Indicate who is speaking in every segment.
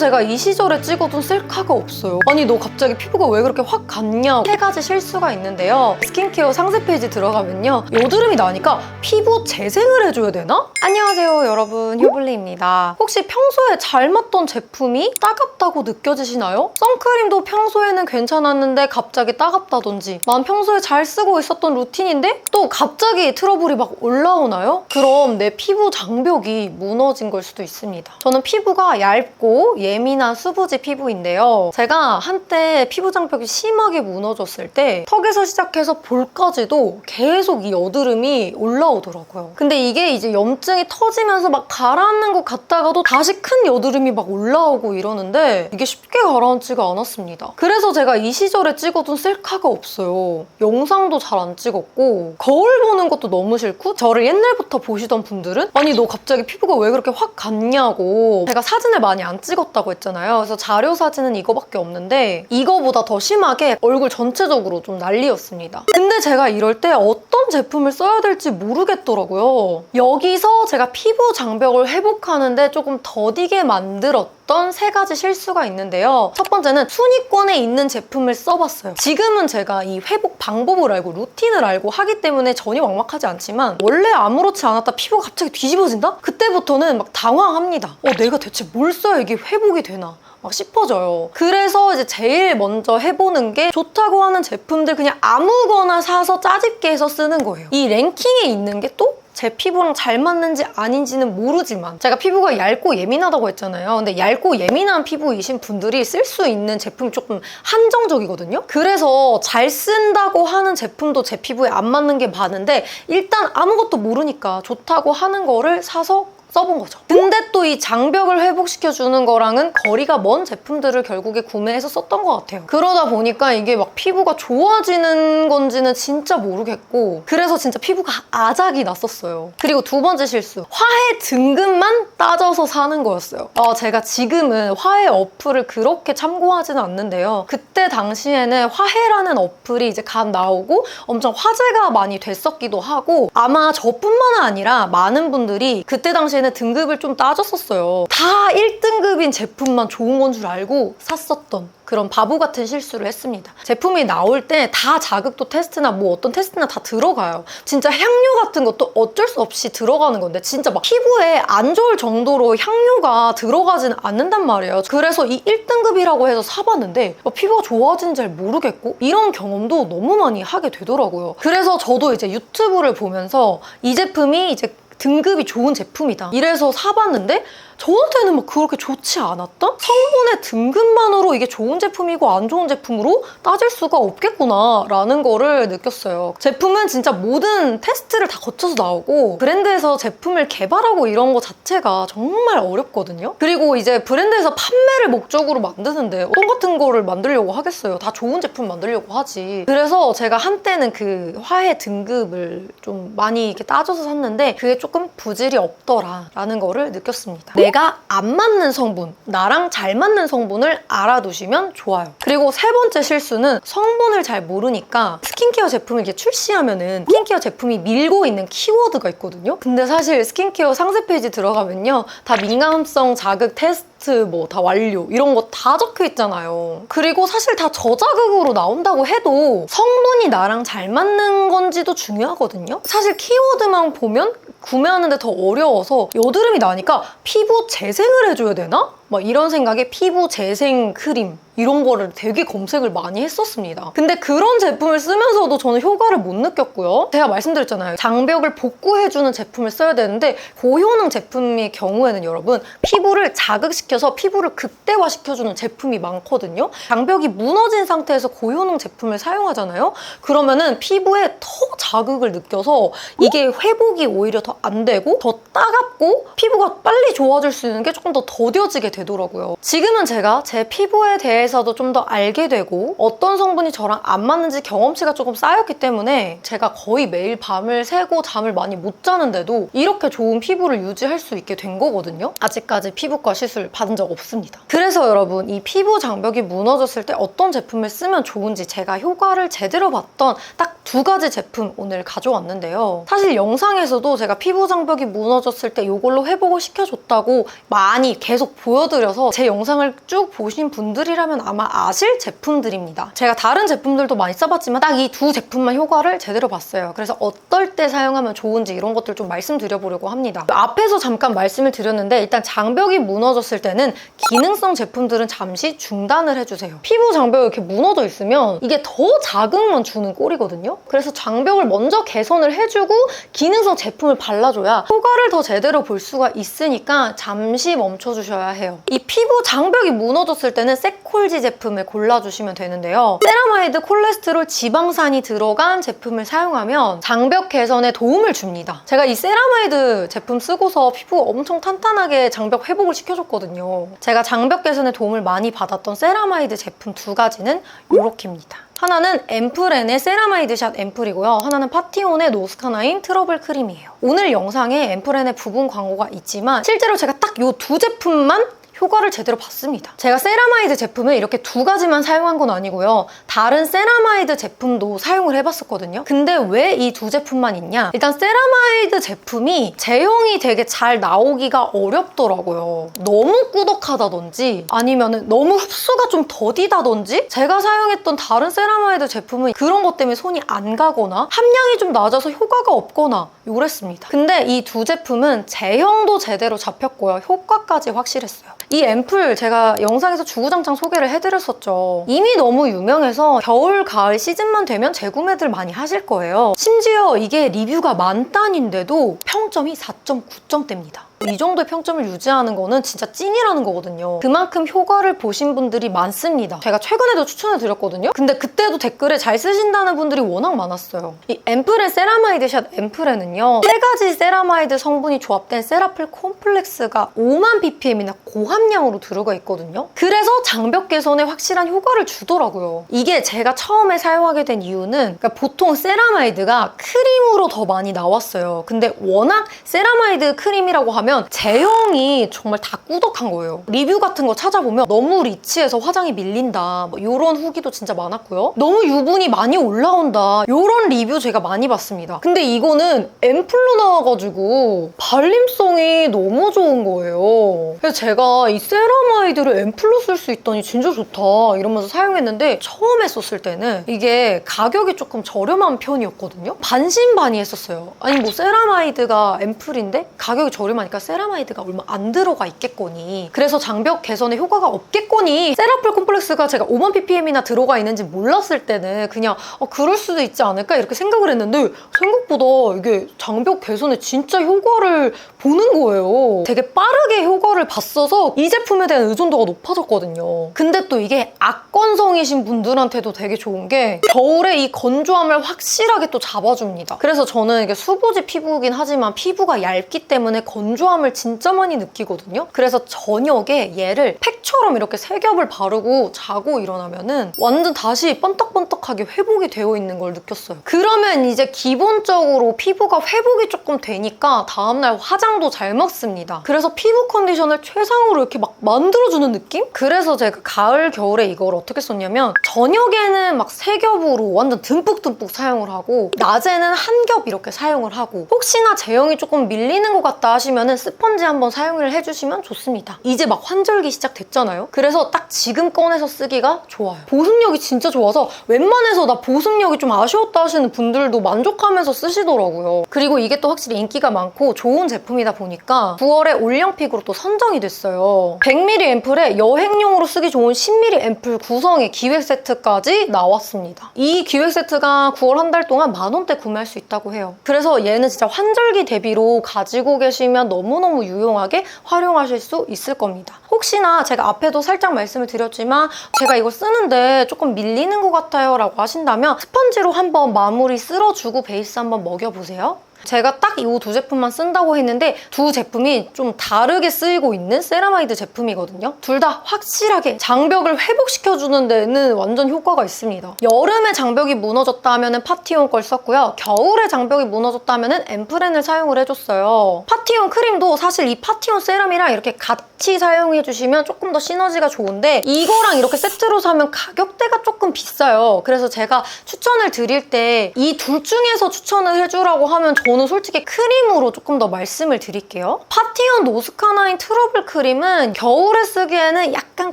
Speaker 1: 제가 이 시절에 찍어둔 셀카가 없어요. 아니 너 갑자기 피부가 왜 그렇게 확 갔냐? 세 가지 실수가 있는데요. 스킨케어 상세 페이지 들어가면요. 여드름이 나니까 피부 재생을 해줘야 되나? 안녕하세요 여러분 효블리입니다. 혹시 평소에 잘 맞던 제품이 따갑다고 느껴지시나요? 선크림도 평소에는 괜찮았는데 갑자기 따갑다든지 난 평소에 잘 쓰고 있었던 루틴인데 또 갑자기 트러블이 막 올라오나요? 그럼 내 피부 장벽이 무너진 걸 수도 있습니다. 저는 피부가 얇고 예 민한 수부지 피부인데요. 제가 한때 피부 장벽이 심하게 무너졌을 때 턱에서 시작해서 볼까지도 계속 이 여드름이 올라오더라고요. 근데 이게 이제 염증이 터지면서 막 가라앉는 것 같다가도 다시 큰 여드름이 막 올라오고 이러는데 이게 쉽게 가라앉지가 않았습니다. 그래서 제가 이 시절에 찍어둔 셀카가 없어요. 영상도 잘 안 찍었고 거울 보는 것도 너무 싫고 저를 옛날부터 보시던 분들은 아니 너 갑자기 피부가 왜 그렇게 확 갔냐고 제가 사진을 많이 안 찍었 다고 했잖아요. 그래서 자료 사진은 이거밖에 없는데 이거보다 더 심하게 얼굴 전체적으로 좀 난리였습니다. 근데 제가 이럴 때 어떤 제품을 써야 될지 모르겠더라고요. 여기서 제가 피부 장벽을 회복하는데 조금 더디게 만들었던 세 가지 실수가 있는데요. 첫 번째는 순위권에 있는 제품을 써봤어요. 지금은 제가 이 회복 방법을 알고 루틴을 알고 하기 때문에 전혀 막막하지 않지만 원래 아무렇지 않았다 피부가 갑자기 뒤집어진다? 그때부터는 막 당황합니다. 어, 내가 대체 뭘 써야 이게 회복이 되나? 막 싶어져요. 그래서 이제 제일 먼저 해보는 게 좋다고 하는 제품들 그냥 아무거나 사서 짜집게 해서 쓰는 거예요. 이 랭킹에 있는 게 또 제 피부랑 잘 맞는지 아닌지는 모르지만 제가 피부가 얇고 예민하다고 했잖아요. 근데 얇고 예민한 피부이신 분들이 쓸 수 있는 제품이 조금 한정적이거든요. 그래서 잘 쓴다고 하는 제품도 제 피부에 안 맞는 게 많은데 일단 아무것도 모르니까 좋다고 하는 거를 사서 써본 거죠. 근데 또 이 장벽을 회복시켜주는 거랑은 거리가 먼 제품들을 결국에 구매해서 썼던 것 같아요. 그러다 보니까 이게 막 피부가 좋아지는 건지는 진짜 모르겠고 그래서 진짜 피부가 아작이 났었어요. 그리고 두 번째 실수. 화해 등급만 따져서 사는 거였어요. 아, 제가 지금은 화해 어플을 그렇게 참고하지는 않는데요. 그때 당시에는 화해라는 어플이 이제 갓 나오고 엄청 화제가 많이 됐었기도 하고 아마 저뿐만 아니라 많은 분들이 그때 당시에 는 등급을 좀 따졌었어요. 다 1등급인 제품만 좋은 건 줄 알고 샀었던 그런 바보 같은 실수를 했습니다. 제품이 나올 때 다 자극도 테스트나 뭐 어떤 테스트나 다 들어가요. 진짜 향료 같은 것도 어쩔 수 없이 들어가는 건데 진짜 막 피부에 안 좋을 정도로 향료가 들어가지는 않는단 말이에요. 그래서 이 1등급이라고 해서 사봤는데 막 피부가 좋아진 잘 모르겠고 이런 경험도 너무 많이 하게 되더라고요. 그래서 저도 이제 유튜브를 보면서 이 제품이 이제 등급이 좋은 제품이다. 이래서 사봤는데 저한테는 막 그렇게 좋지 않았다? 성분의 등급만으로 이게 좋은 제품이고 안 좋은 제품으로 따질 수가 없겠구나 라는 거를 느꼈어요. 제품은 진짜 모든 테스트를 다 거쳐서 나오고 브랜드에서 제품을 개발하고 이런 거 자체가 정말 어렵거든요. 그리고 이제 브랜드에서 판매를 목적으로 만드는데 어떤 같은 거를 만들려고 하겠어요. 다 좋은 제품 만들려고 하지. 그래서 제가 한때는 그 화해 등급을 좀 많이 이렇게 따져서 샀는데 그게 조금 부질이 없더라 라는 거를 느꼈습니다. 내가 안 맞는 성분, 나랑 잘 맞는 성분을 알아두시면 좋아요. 그리고 세 번째 실수는 성분을 잘 모르니까 스킨케어 제품을 이렇게 출시하면은 스킨케어 제품이 밀고 있는 키워드가 있거든요. 근데 사실 스킨케어 상세 페이지 들어가면요. 다 민감성 자극 테스트 뭐 다 완료 이런 거 다 적혀 있잖아요. 그리고 사실 다 저자극으로 나온다고 해도 성분이 나랑 잘 맞는 건지도 중요하거든요. 사실 키워드만 보면 구매하는데 더 어려워서 여드름이 나니까 피부 재생을 해줘야 되나? 막 이런 생각에 피부 재생 크림 이런 거를 되게 검색을 많이 했었습니다. 근데 그런 제품을 쓰면서도 저는 효과를 못 느꼈고요. 제가 말씀드렸잖아요. 장벽을 복구해주는 제품을 써야 되는데 고효능 제품의 경우에는 여러분 피부를 자극시켜서 피부를 극대화시켜주는 제품이 많거든요. 장벽이 무너진 상태에서 고효능 제품을 사용하잖아요. 그러면은 피부에 더 자극을 느껴서 이게 회복이 오히려 더 안 되고 더 따갑고 피부가 빨리 좋아질 수 있는 게 조금 더 더뎌지게 되더라고요. 지금은 제가 제 피부에 대해서도 좀 더 알게 되고 어떤 성분이 저랑 안 맞는지 경험치가 조금 쌓였기 때문에 제가 거의 매일 밤을 새고 잠을 많이 못 자는데도 이렇게 좋은 피부를 유지할 수 있게 된 거거든요. 아직까지 피부과 시술 받은 적 없습니다. 그래서 여러분 이 피부 장벽이 무너졌을 때 어떤 제품을 쓰면 좋은지 제가 효과를 제대로 봤던 딱 두 가지 제품 오늘 가져왔는데요. 사실 영상에서도 제가 피부 장벽이 무너졌을 때 이걸로 회복을 시켜줬다고 많이 계속 보여드려서 제 영상을 쭉 보신 분들이라면 아마 아실 제품들입니다. 제가 다른 제품들도 많이 써봤지만 딱 이 두 제품만 효과를 제대로 봤어요. 그래서 어떨 때 사용하면 좋은지 이런 것들 좀 말씀드려보려고 합니다. 앞에서 잠깐 말씀을 드렸는데 일단 장벽이 무너졌을 때는 기능성 제품들은 잠시 중단을 해주세요. 피부 장벽이 이렇게 무너져 있으면 이게 더 자극만 주는 꼴이거든요. 그래서 장벽을 먼저 개선을 해주고 기능성 제품을 발라줘야 효과를 더 제대로 볼 수가 있으니까 잠시 멈춰주셔야 해요. 이 피부 장벽이 무너졌을 때는 세콜지 제품을 골라주시면 되는데요. 세라마이드 콜레스테롤 지방산이 들어간 제품을 사용하면 장벽 개선에 도움을 줍니다. 제가 이 세라마이드 제품 쓰고서 피부 엄청 탄탄하게 장벽 회복을 시켜줬거든요. 제가 장벽 개선에 도움을 많이 받았던 세라마이드 제품 두 가지는 이렇게입니다. 하나는 앰플앤의 세라마이드 샷 앰플이고요. 하나는 파티온의 노스카나인 트러블 크림이에요. 오늘 영상에 앰플앤의 부분 광고가 있지만 실제로 제가 딱 이 두 제품만 효과를 제대로 봤습니다. 제가 세라마이드 제품을 이렇게 두 가지만 사용한 건 아니고요. 다른 세라마이드 제품도 사용을 해봤었거든요. 근데 왜 이 두 제품만 있냐? 일단 세라마이드 제품이 제형이 되게 잘 나오기가 어렵더라고요. 너무 꾸덕하다든지 아니면 너무 흡수가 좀 더디다든지 제가 사용했던 다른 세라마이드 제품은 그런 것 때문에 손이 안 가거나 함량이 좀 낮아서 효과가 없거나 요랬습니다. 근데 이 두 제품은 제형도 제대로 잡혔고요. 효과까지 확실했어요. 이 앰플 제가 영상에서 주구장창 소개를 해드렸었죠. 이미 너무 유명해서 겨울, 가을 시즌만 되면 재구매들 많이 하실 거예요. 심지어 이게 리뷰가 만단인데도 평점이 4.9점대입니다. 이 정도의 평점을 유지하는 거는 진짜 찐이라는 거거든요. 그만큼 효과를 보신 분들이 많습니다. 제가 최근에도 추천해 드렸거든요. 근데 그때도 댓글에 잘 쓰신다는 분들이 워낙 많았어요. 이 앰플의 세라마이드 샷 앰플에는요. 세 가지 세라마이드 성분이 조합된 세라플 콤플렉스가 5만 ppm이나 고함량으로 들어가 있거든요. 그래서 장벽 개선에 확실한 효과를 주더라고요. 이게 제가 처음에 사용하게 된 이유는 그러니까 보통 세라마이드가 크림으로 더 많이 나왔어요. 근데 워낙 세라마이드 크림이라고 하면 제형이 정말 다 꾸덕한 거예요. 리뷰 같은 거 찾아보면 너무 리치해서 화장이 밀린다. 뭐 이런 후기도 진짜 많았고요. 너무 유분이 많이 올라온다. 이런 리뷰 제가 많이 봤습니다. 근데 이거는 앰플로 나와가지고 발림성이 너무 좋은 거예요. 그래서 제가 이 세라마이드를 앰플로 쓸 수 있다니 진짜 좋다 이러면서 사용했는데 처음에 썼을 때는 이게 가격이 조금 저렴한 편이었거든요. 반신반의했었어요. 아니 뭐 세라마이드가 앰플인데 가격이 저렴하니까 세라마이드가 얼마 안 들어가 있겠거니. 그래서 장벽 개선에 효과가 없겠거니. 세라플 콤플렉스가 제가 5만 ppm이나 들어가 있는지 몰랐을 때는 그냥 어, 그럴 수도 있지 않을까 이렇게 생각을 했는데 생각보다 이게 장벽 개선에 진짜 효과를 보는 거예요. 되게 빠르게 효과를 봤어서 이 제품에 대한 의존도가 높아졌거든요. 근데 또 이게 악건성이신 분들한테도 되게 좋은 게 겨울에 이 건조함을 확실하게 또 잡아줍니다. 그래서 저는 이게 수부지 피부긴 하지만 피부가 얇기 때문에 건조함 을 진짜 많이 느끼거든요. 그래서 저녁에 얘를 팩처럼 이렇게 세 겹을 바르고 자고 일어나면은 완전 다시 번떡번떡하게 회복이 되어 있는 걸 느꼈어요. 그러면 이제 기본적으로 피부가 회복이 조금 되니까 다음날 화장도 잘 먹습니다. 그래서 피부 컨디션을 최상으로 이렇게 막 만들어주는 느낌? 그래서 제가 가을, 겨울에 이걸 어떻게 썼냐면 저녁에는 막 세 겹으로 완전 듬뿍듬뿍 사용을 하고 낮에는 한 겹 이렇게 사용을 하고 혹시나 제형이 조금 밀리는 것 같다 하시면은 스펀지 한번 사용을 해주시면 좋습니다. 이제 막 환절기 시작됐잖아요. 그래서 딱 지금 꺼내서 쓰기가 좋아요. 보습력이 진짜 좋아서 웬만해서 나 보습력이 좀 아쉬웠다 하시는 분들도 만족하면서 쓰시더라고요. 그리고 이게 또 확실히 인기가 많고 좋은 제품이다 보니까 9월에 올영픽으로 또 선정이 됐어요. 100ml 앰플에 여행용으로 쓰기 좋은 10ml 앰플 구성의 기획 세트까지 나왔습니다. 이 기획 세트가 9월 한 달 동안 만 원대 구매할 수 있다고 해요. 그래서 얘는 진짜 환절기 대비로 가지고 계시면 너무 너무 유용하게 활용하실 수 있을 겁니다. 혹시나 제가 앞에도 살짝 말씀을 드렸지만 제가 이거 쓰는데 조금 밀리는 것 같아요 라고 하신다면 스펀지로 한번 마무리 쓸어주고 베이스 한번 먹여보세요. 제가 딱 이 두 제품만 쓴다고 했는데 두 제품이 좀 다르게 쓰이고 있는 세라마이드 제품이거든요. 둘 다 확실하게 장벽을 회복시켜주는 데는 완전 효과가 있습니다. 여름에 장벽이 무너졌다 하면 파티온 걸 썼고요. 겨울에 장벽이 무너졌다 하면 앰플렌을 사용을 해줬어요. 파티온 크림도 사실 이 파티온 세럼이랑 이렇게 같이 사용해주시면 조금 더 시너지가 좋은데 이거랑 이렇게 세트로 사면 가격대가 조금 비싸요. 그래서 제가 추천을 드릴 때 이 둘 중에서 추천을 해주라고 하면 저는 솔직히 크림으로 조금 더 말씀을 드릴게요. 파티온 노스카나인 트러블 크림은 겨울에 쓰기에는 약간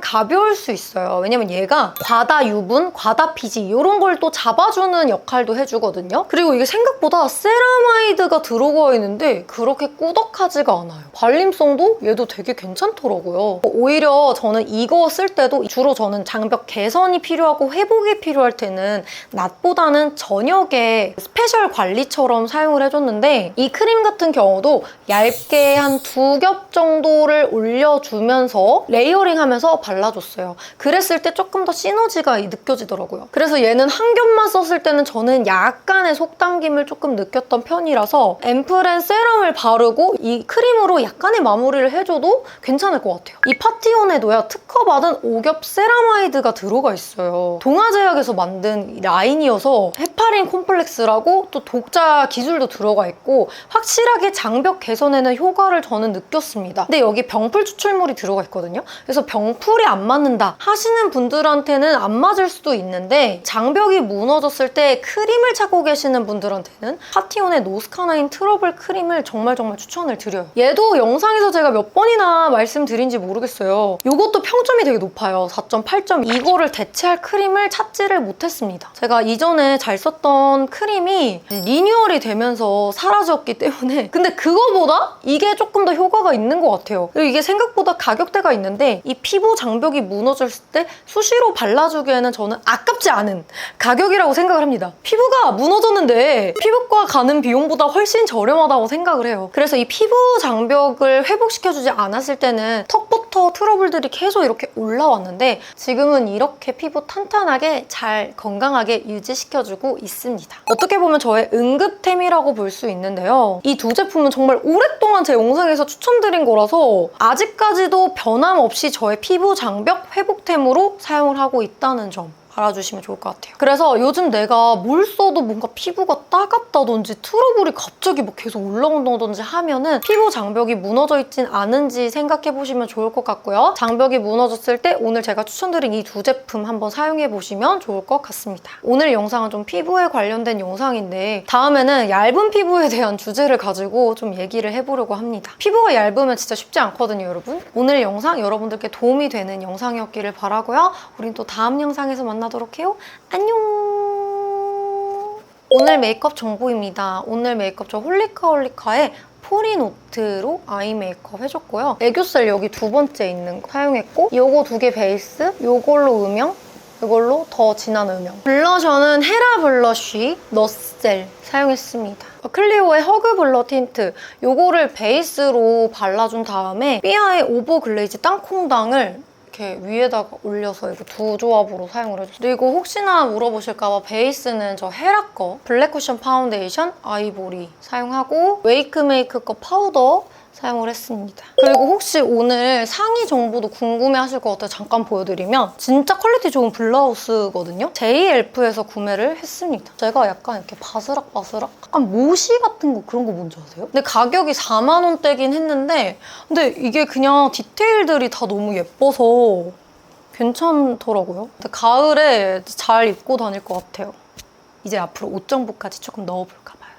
Speaker 1: 가벼울 수 있어요. 왜냐면 얘가 과다 유분, 과다 피지 이런 걸 또 잡아주는 역할도 해주거든요. 그리고 이게 생각보다 세라마이드가 들어가 있는데 그렇게 꾸덕하지가 않아요. 발림성도 얘도 되게 괜찮더라고요. 오히려 저는 이거 쓸 때도 주로 저는 장벽 개선이 필요하고 회복이 필요할 때는 낮보다는 저녁에 스페셜 관리처럼 사용을 해줬는데 이 크림 같은 경우도 얇게 한 두 겹 정도를 올려주면서 레이어링 하면서 발라줬어요. 그랬을 때 조금 더 시너지가 느껴지더라고요. 그래서 얘는 한 겹만 썼을 때는 저는 약간의 속당김을 조금 느꼈던 편이라서 앰플앤 세럼을 바르고 이 크림으로 약간의 마무리를 해줘도 괜찮을 것 같아요. 이 파티온에도요 특허받은 5겹 세라마이드가 들어가 있어요. 동아제약에서 만든 이 라인이어서 헤파린 콤플렉스라고 또 독자 기술도 들어가 있고 확실하게 장벽 개선에는 효과를 저는 느꼈습니다. 근데 여기 병풀 추출물이 들어가 있거든요. 그래서 병풀이 안 맞는다 하시는 분들한테는 안 맞을 수도 있는데 장벽이 무너졌을 때 크림을 찾고 계시는 분들한테는 파티온의 노스카나인 트러블 크림을 정말 정말 추천을 드려요. 얘도 영상에서 제가 몇 번이나 말씀드린지 모르겠어요. 이것도 평점이 되게 높아요. 4.8점. 이거를 대체할 크림을 찾지를 못했습니다. 제가 이전에 잘 썼던 크림이 리뉴얼이 되면서 사라졌기 때문에 근데 그거보다 이게 조금 더 효과가 있는 것 같아요. 이게 생각보다 가격대가 있는데 이 피부 장벽이 무너졌을 때 수시로 발라주기에는 저는 아깝지 않은 가격이라고 생각을 합니다. 피부가 무너졌는데 피부과 가는 비용보다 훨씬 저렴하다고 생각을 해요. 그래서 이 피부 장벽을 회복시켜주지 않았을 때는 턱부터 트러블들이 계속 이렇게 올라왔는데 지금은 이렇게 피부 탄탄하게 잘 건강하게 유지시켜주고 있습니다. 어떻게 보면 저의 응급템이라고 볼수 있는데요. 이 두 제품은 정말 오랫동안 제 영상에서 추천드린 거라서 아직까지도 변함없이 저의 피부 장벽 회복템으로 사용을 하고 있다는 점 알아주시면 좋을 것 같아요. 그래서 요즘 내가 뭘 써도 뭔가 피부가 따갑다든지 트러블이 갑자기 막 계속 올라온다든지 하면은 피부 장벽이 무너져 있진 않은지 생각해 보시면 좋을 것 같고요. 장벽이 무너졌을 때 오늘 제가 추천드린 이 두 제품 한번 사용해 보시면 좋을 것 같습니다. 오늘 영상은 좀 피부에 관련된 영상인데 다음에는 얇은 피부에 대한 주제를 가지고 좀 얘기를 해보려고 합니다. 피부가 얇으면 진짜 쉽지 않거든요, 여러분. 오늘 영상 여러분들께 도움이 되는 영상이었기를 바라고요. 우린 또 다음 영상에서 만나 도록 해요. 안녕! 오늘 메이크업 정보입니다. 오늘 메이크업 저 홀리카 홀리카의 포리노트로 아이 메이크업 해줬고요. 애교살 여기 두 번째 있는 거 사용했고 요거 두 개 베이스, 요걸로 음영, 이걸로 더 진한 음영. 블러셔는 헤라 블러쉬 너셀 사용했습니다. 클리오의 허그 블러 틴트 요거를 베이스로 발라준 다음에 삐아의 오버 글레이즈 땅콩당을 이렇게 위에다가 올려서 이거 두 조합으로 사용을 해줬어요. 그리고 혹시나 물어보실까봐 베이스는 저 헤라 거 블랙 쿠션 파운데이션 아이보리 사용하고 웨이크메이크 거 파우더 사용을 했습니다. 그리고 혹시 오늘 상의 정보도 궁금해하실 것 같아요. 잠깐 보여드리면 진짜 퀄리티 좋은 블라우스거든요. JLF에서 구매를 했습니다. 제가 약간 이렇게 바스락바스락 약간 모시 같은 거 그런 거 뭔지 아세요? 근데 가격이 4만 원대긴 했는데 근데 이게 그냥 디테일들이 다 너무 예뻐서 괜찮더라고요. 가을에 잘 입고 다닐 것 같아요. 이제 앞으로 옷 정보까지 조금 넣어볼까 봐.